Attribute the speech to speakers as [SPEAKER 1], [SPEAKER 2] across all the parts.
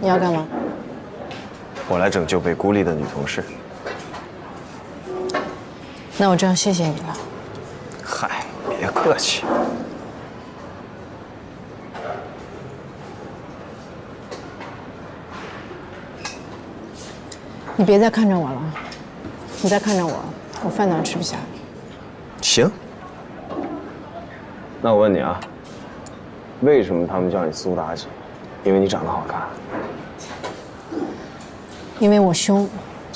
[SPEAKER 1] 你要干嘛？
[SPEAKER 2] 我来拯救被孤立的女同事。
[SPEAKER 1] 那我这样谢谢你了。
[SPEAKER 2] 嗨，别客气。
[SPEAKER 1] 你别再看着我了，你再看着我，我饭都吃不下。
[SPEAKER 2] 行。那我问你啊，为什么他们叫你苏妲己？因为你长得好看。
[SPEAKER 1] 因为我凶，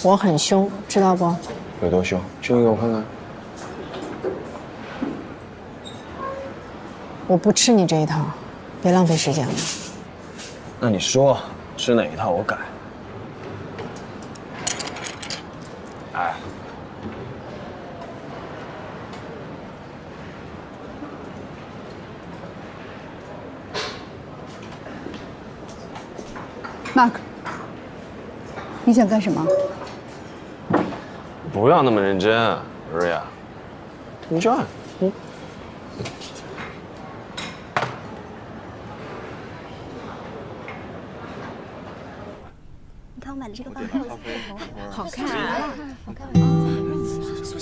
[SPEAKER 1] 我很凶，知道不？
[SPEAKER 2] 有多凶？凶一个我看看。
[SPEAKER 1] 我不吃你这一套，别浪费时间了。
[SPEAKER 2] 那你说吃哪一套，我改。
[SPEAKER 3] 马克，你想干什么？
[SPEAKER 2] 不要那么认真，瑞亚。听这，嗯。
[SPEAKER 4] 你看我买的这个包包，
[SPEAKER 1] 好看。
[SPEAKER 4] 好看。吗？苏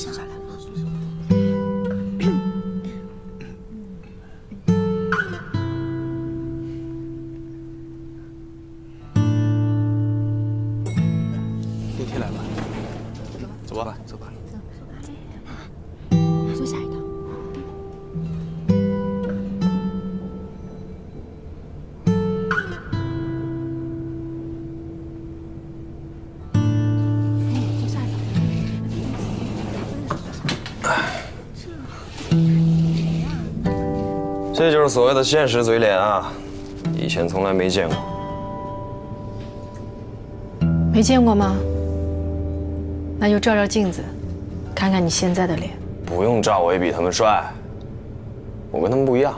[SPEAKER 2] 这就是所谓的现实嘴脸啊，以前从来没见过。
[SPEAKER 1] 没见过吗？那就照照镜子，看看你现在的脸。
[SPEAKER 2] 不用照，我也比他们帅。我跟他们不一样。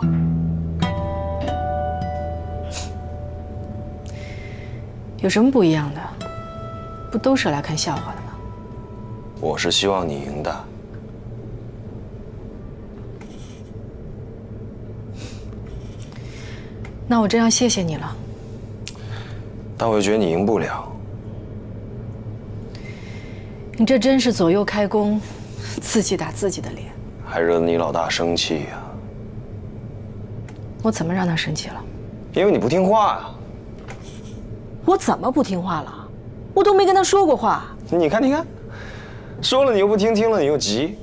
[SPEAKER 1] 有什么不一样的？不都是来看笑话的吗？
[SPEAKER 2] 我是希望你赢的。
[SPEAKER 1] 那我真要谢谢你了。
[SPEAKER 2] 但我又觉得你赢不了。
[SPEAKER 1] 你这真是左右开弓，自己打自己的脸。
[SPEAKER 2] 还惹得你老大生气呀、
[SPEAKER 1] 我怎么让他生气了？
[SPEAKER 2] 因为你不听话呀、
[SPEAKER 1] 我怎么不听话了？我都没跟他说过话。
[SPEAKER 2] 你看，你看，说了你又不听，听了你又急。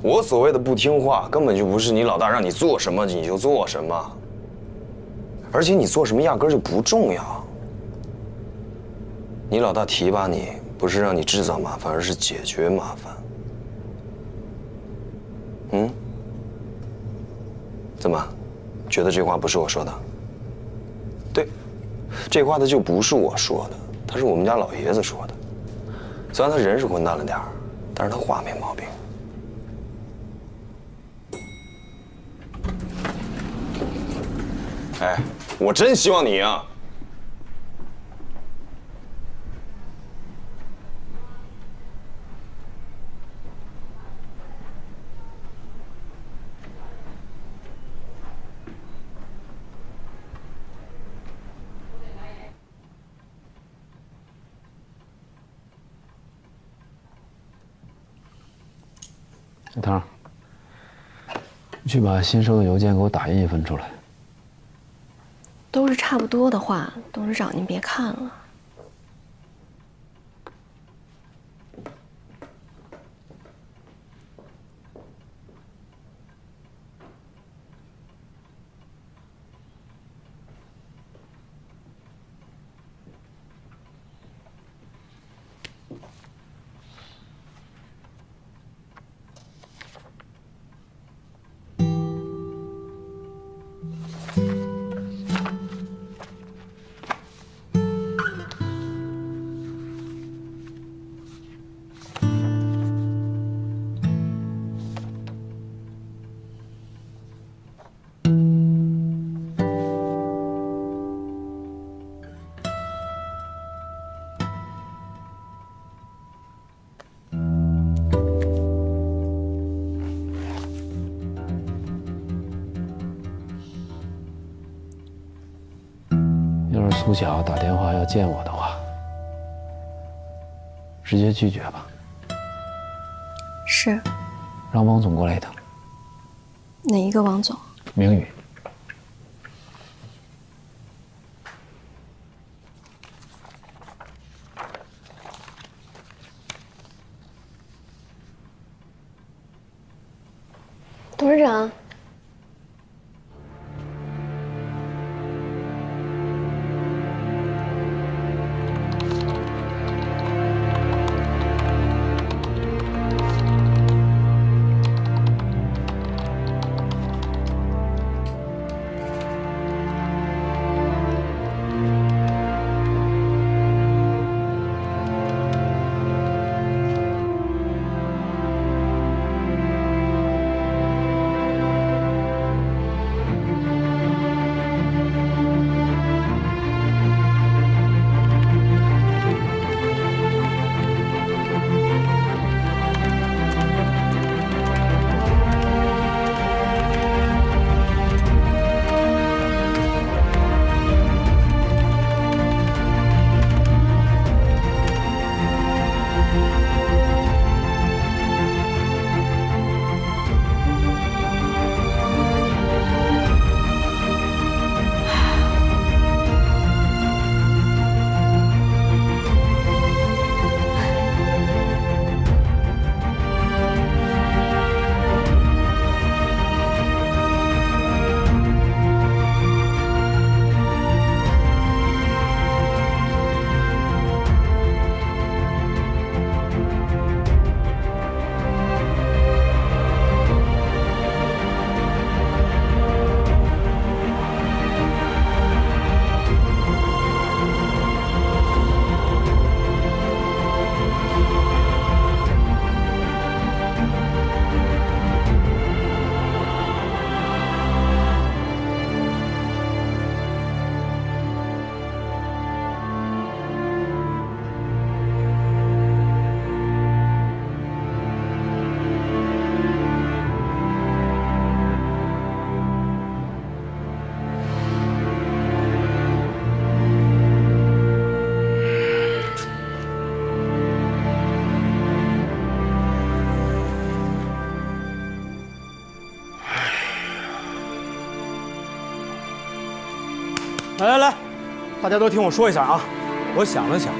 [SPEAKER 2] 我所谓的不听话，根本就不是你老大让你做什么你就做什么，而且你做什么压根就不重要。你老大提拔你，不是让你制造麻烦，而是解决麻烦。嗯？怎么，觉得这话不是我说的？对，这话他就不是我说的，他是我们家老爷子说的。虽然他人是混蛋了点儿，但是他话没毛病。哎，我真希望你赢。
[SPEAKER 5] 小汤，你去把新收的邮件给我打印一份出来。
[SPEAKER 4] 差不多的话，董事长您别看了。
[SPEAKER 5] 苏晓打电话要见我的话，直接拒绝吧，
[SPEAKER 4] 是
[SPEAKER 5] 让汪总过来一趟。
[SPEAKER 4] 哪一个王总？
[SPEAKER 5] 明宇，
[SPEAKER 4] 董事长。
[SPEAKER 6] 来来来，大家都听我说一下啊！我想了想，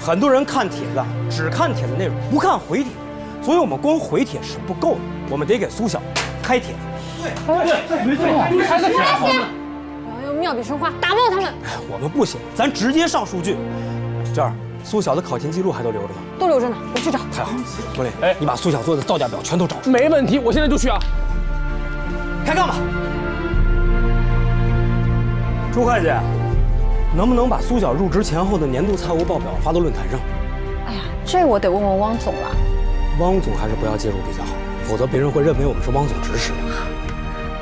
[SPEAKER 6] 很多人看帖子只看帖子内容，不看回帖，所以我们光回帖是不够的，我们得给苏晓开帖子。
[SPEAKER 1] 我要用妙笔生花打爆他们，
[SPEAKER 6] 我们不行，咱直接上数据。这儿，苏晓的考勤记录还都留着吗？
[SPEAKER 1] 都留着呢。我去找。
[SPEAKER 6] 太好了，罗磊，哎，你把苏晓做的造价表全都找出来。
[SPEAKER 7] 没问题，我现在就去啊！
[SPEAKER 6] 开干吧。朱会计，能不能把苏晓入职前后的年度财务报表发到论坛上？
[SPEAKER 3] 哎呀，这我得问问汪总了。
[SPEAKER 6] 汪总还是不要介入比较好，否则别人会认为我们是汪总指使的。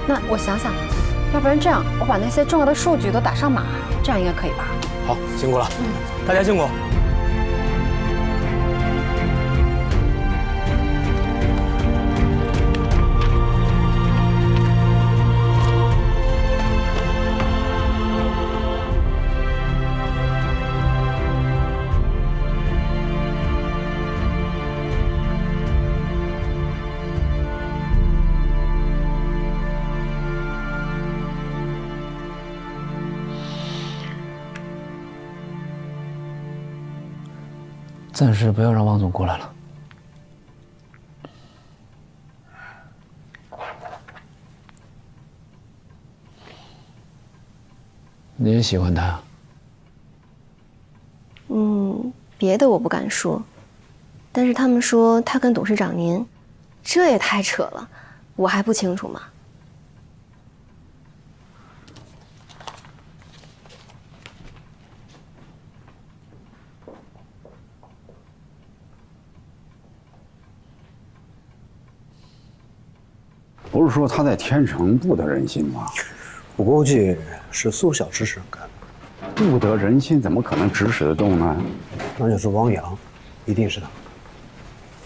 [SPEAKER 3] 那我想想，要不然这样，我把那些重要的数据都打上码，这样应该可以吧？
[SPEAKER 6] 好，辛苦了，大家辛苦。
[SPEAKER 5] 暂时不要让汪总过来了。你也喜欢他？
[SPEAKER 4] 嗯，别的我不敢说，但是他们说他跟董事长您，这也太扯了，我还不清楚吗？
[SPEAKER 8] 不是说他在天成不得人心吗？
[SPEAKER 9] 我估计是苏小指使干的，
[SPEAKER 8] 不得人心，怎么可能指使得动呢？
[SPEAKER 9] 那就是汪洋，一定是他。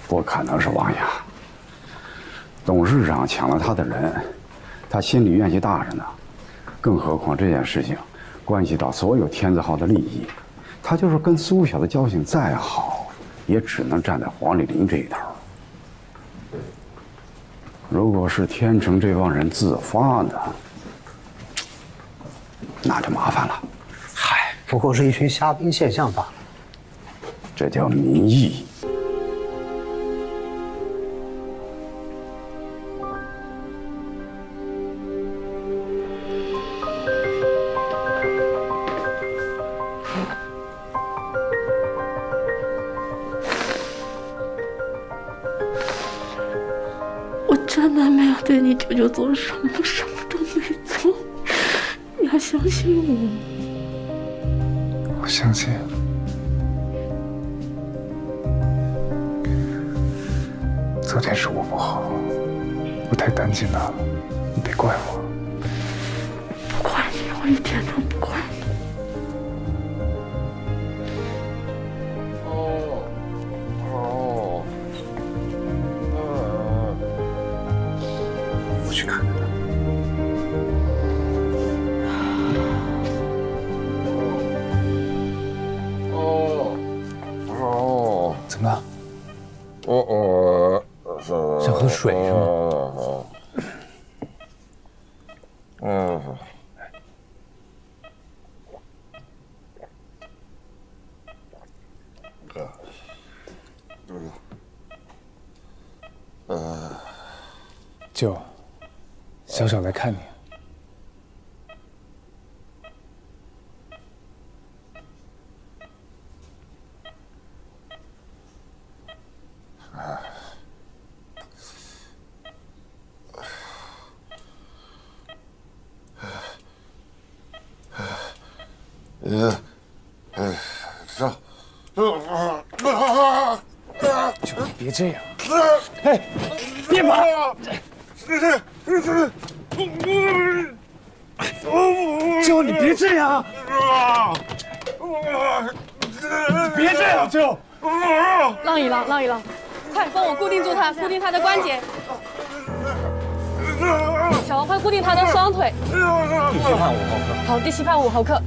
[SPEAKER 8] 不可能是汪洋。董事长抢了他的人，他心里怨气大着呢。更何况这件事情关系到所有天字号的利益，他就是跟苏小的交情再好，也只能站在黄丽玲这一头。如果是天成这帮人自发的，那就麻烦了。
[SPEAKER 9] 嗨，不过是一群虾兵蟹将罢了。
[SPEAKER 8] 这叫民意。
[SPEAKER 1] 相信我。
[SPEAKER 10] 我相信。昨天是我不好，我太担心他了，你别怪我。
[SPEAKER 1] 不怪你，我一点都不怪你。
[SPEAKER 5] 哦哦，
[SPEAKER 9] 怎么了？
[SPEAKER 5] 哦哦，
[SPEAKER 9] 想喝水是吗？
[SPEAKER 5] 吗？嗯。
[SPEAKER 10] 舅，小小来看你。
[SPEAKER 5] 呃，呃，上，
[SPEAKER 10] 舅，别这样。
[SPEAKER 11] 哎，别跑！
[SPEAKER 10] 舅，你别这样。别这样，舅。
[SPEAKER 12] 让一让，让一让，快帮我固定住他，固定他的关节。固定他的双腿。
[SPEAKER 11] 第七判五毫克。
[SPEAKER 12] 好，第七判五毫克。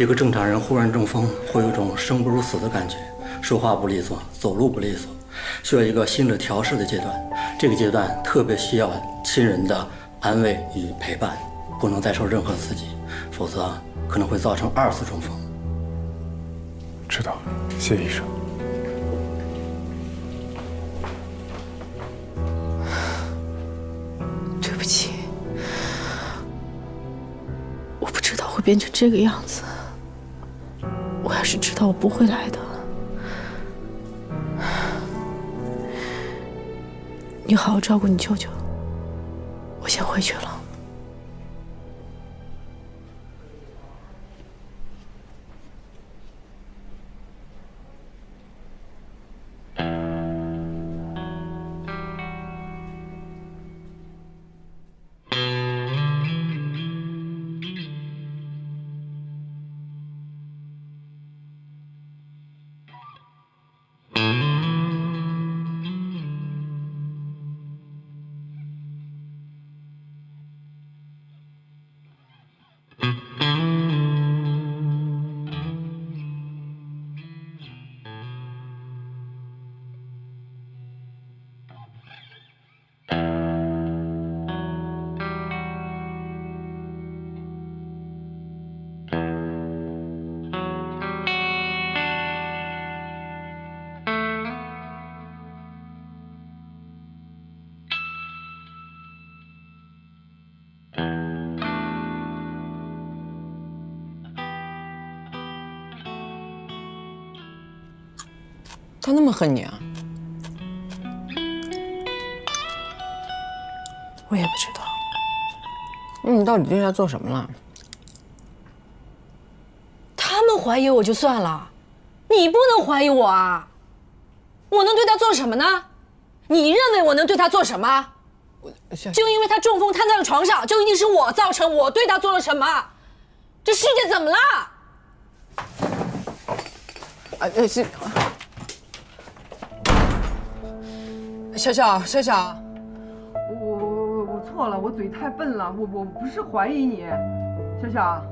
[SPEAKER 13] 一个正常人忽然中风，会有一种生不如死的感觉，说话不利索，走路不利索，需要一个心理调试的阶段。这个阶段特别需要亲人的安慰与陪伴，不能再受任何刺激，否则可能会造成二次中风。
[SPEAKER 10] 知道了，谢医生。
[SPEAKER 1] 对不起，我不知道会变成这个样子。我要是知道，我不会来的。你好好照顾你舅舅，我先回去了。
[SPEAKER 14] 他那么恨你啊？
[SPEAKER 1] 我也不知道。
[SPEAKER 14] 那你到底对他做什么了？
[SPEAKER 1] 他们怀疑我就算了，你不能怀疑我啊！我能对他做什么呢？你认为我能对他做什么？就因为他中风瘫在了床上，就一定是我造成我对他做了什么？这世界怎么了？
[SPEAKER 14] 啊，呃是。小小小小，
[SPEAKER 15] 我我我我错了，我嘴太笨了，我我不是怀疑你，小小，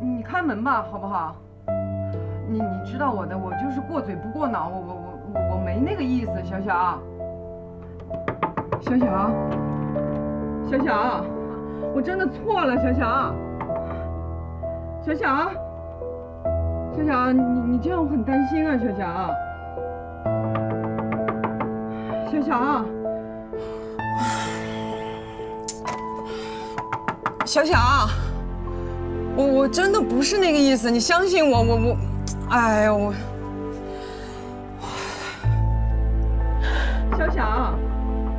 [SPEAKER 15] 你开门吧，好不好？你你知道我的，我就是过嘴不过脑，我我我我没那个意思，小小，小小，小小，我真的错了，小小，小小，小小，你你这样我很担心啊，小小。小小，小小，我我真的不是那个意思，你相信我，我我，哎呦我，小小，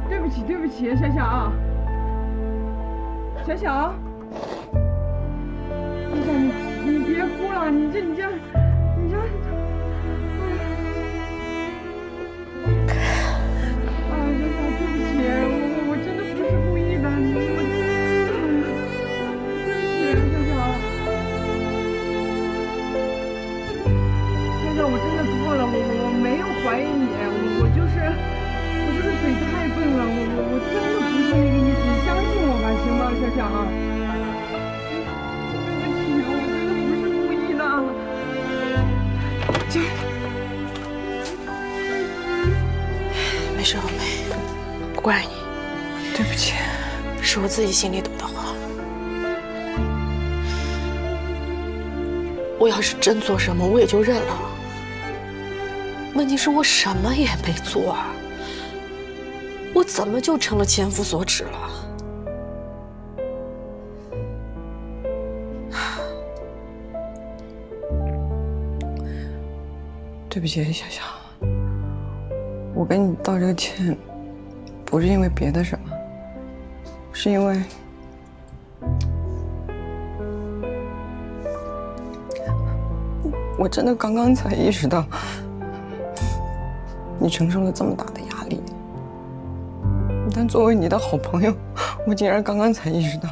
[SPEAKER 15] 对不起对不起，小小，小小，小小你你别哭了，你这你这我想想啊，对不起，我真的不是故意的，这
[SPEAKER 1] 没事，红梅。不怪你，
[SPEAKER 15] 对不起，
[SPEAKER 1] 是我自己心里堵得慌。我要是真做什么，我也就认了。问题是我什么也没做啊，我怎么就成了千夫所指了？
[SPEAKER 15] 对不起，小小，我跟你道这个歉。不是因为别的什么，是因为我真的刚刚才意识到，你承受了这么大的压力。但作为你的好朋友，我竟然刚刚才意识到，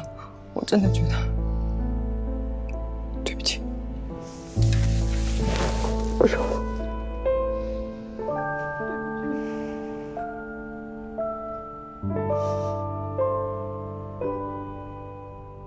[SPEAKER 15] 我真的觉得。